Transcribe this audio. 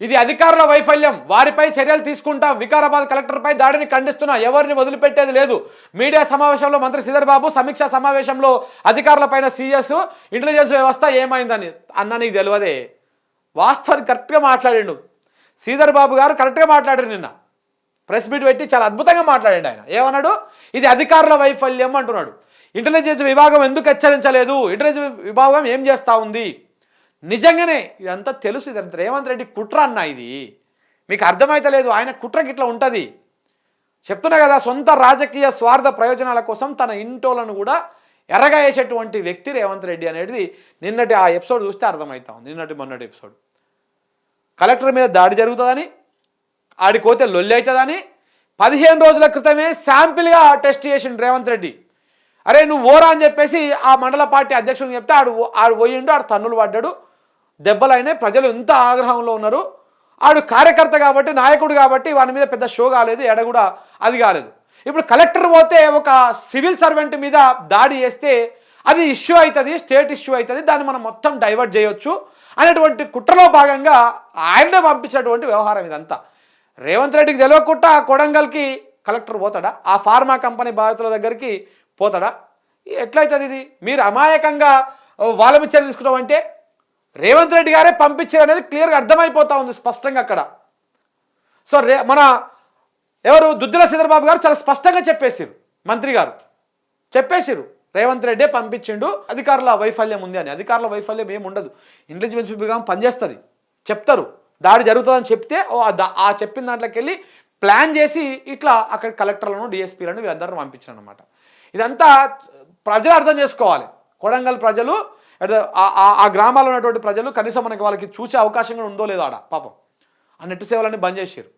ఇది అధికారుల వైఫల్యం. వారిపై చర్యలు తీసుకుంటాం. వికారాబాద్ కలెక్టర్పై దాడిని ఖండిస్తున్నా. ఎవరిని వదిలిపెట్టేది లేదు. మీడియా సమావేశంలో మంత్రి శ్రీధర్ బాబు సమీక్షా సమావేశంలో అధికారులపైన సీఎస్ ఇంటెలిజెన్స్ వ్యవస్థ ఏమైందని అన్న నీకు తెలియదే. వాస్తవాన్ని కరెక్ట్గా మాట్లాడిండు. శ్రీధర్ బాబు గారు కరెక్ట్గా మాట్లాడారు నిన్న. ప్రెస్ మీట్ పెట్టి చాలా అద్భుతంగా మాట్లాడండి ఆయన. ఏమన్నాడు? ఇది అధికారుల వైఫల్యం అంటున్నాడు. ఇంటెలిజెన్స్ విభాగం ఎందుకు హెచ్చరించలేదు? ఇంటెలిజెన్స్ విభాగం ఏం చేస్తూ ఉంది? నిజంగానే ఇదంతా తెలుసు ఇదంతా రేవంత్ రెడ్డి కుట్ర అన్న ఇది. మీకు అర్థమైతలేదు ఆయన కుట్రకి ఇట్లా ఉంటుంది. చెప్తున్నా కదా సొంత రాజకీయ స్వార్థ ప్రయోజనాల కోసం తన ఇంటోలను కూడా ఎర్రగా వేసేటువంటి వ్యక్తి రేవంత్ రెడ్డి అనేది నిన్నటి ఆ ఎపిసోడ్ చూస్తే అర్థమవుతా ఉంది నిన్నటి మొన్నటి ఎపిసోడ్. కలెక్టర్ మీద దాడి జరుగుతుందని ఆడికోతే లొల్లి అవుతుందని పదిహేను రోజుల క్రితమే శాంపిల్గా టెస్ట్ చేసిండు రేవంత్ రెడ్డి. అరే నువ్వు ఓరా అని చెప్పేసి ఆ మండల పార్టీ అధ్యక్షుడిని చెప్తే ఆడు ఆడు పోయిండు ఆడు తన్నులు పడ్డాడు. దెబ్బలైనాయి ప్రజలు ఎంత ఆగ్రహంలో ఉన్నారు. ఆడు కార్యకర్త కాబట్టి నాయకుడు కాబట్టి వాని మీద పెద్ద షో కాలేదు ఎడ కూడా అది కాలేదు. ఇప్పుడు కలెక్టర్ పోతే ఒక సివిల్ సర్వెంట్ మీద దాడి చేస్తే అది ఇష్యూ అవుతుంది స్టేట్ ఇష్యూ అవుతుంది దాన్ని మనం మొత్తం డైవర్ట్ చేయొచ్చు అనేటువంటి కుట్రలో భాగంగా ఆయన్నే పంపించినటువంటి వ్యవహారం ఇదంతా. రేవంత్ రెడ్డికి తెలియకుండా కొడంగల్కి కలెక్టర్ పోతాడా? ఆ ఫార్మా కంపెనీ బాధితుల దగ్గరికి పోతాడా? ఎట్లయితుంది ఇది? మీరు అమాయకంగా వాళ్ళ మీద చర్య రేవంత్ రెడ్డి గారే పంపించారు అనేది క్లియర్గా అర్థమైపోతా ఉంది స్పష్టంగా అక్కడ. సో రే మన ఎవరు దుద్దిల చంద్రబాబు గారు చాలా స్పష్టంగా చెప్పేసారు మంత్రి గారు. చెప్పేసారు రేవంత్ రెడ్డే పంపించిండు అధికారుల వైఫల్యం ఉంది అని. అధికారుల వైఫల్యం ఏమి ఉండదు. ఇంటెలిజెన్స్ విభాగం పనిచేస్తుంది. చెప్తారు. దాడి జరుగుతుందని చెప్తే ఓ ఆ దా- ఆ చెప్పిన దాంట్లోకి వెళ్ళి ప్లాన్ చేసి ఇట్లా అక్కడ కలెక్టర్లను డిఎస్పీలను వీరందరూ పంపించారు అనమాట ఇదంతా ప్రజలు అర్థం చేసుకోవాలి. కొడంగల్ ప్రజలు ఆ- ఆ గ్రామాల్లో ఉన్నటువంటి ప్రజలు కనీసం మనకి వాళ్ళకి చూసే అవకాశం కూడా ఉందో లేదో ఆడ పాపం. ఆ నెట్ సేవలన్నీ బంద్ చేసారు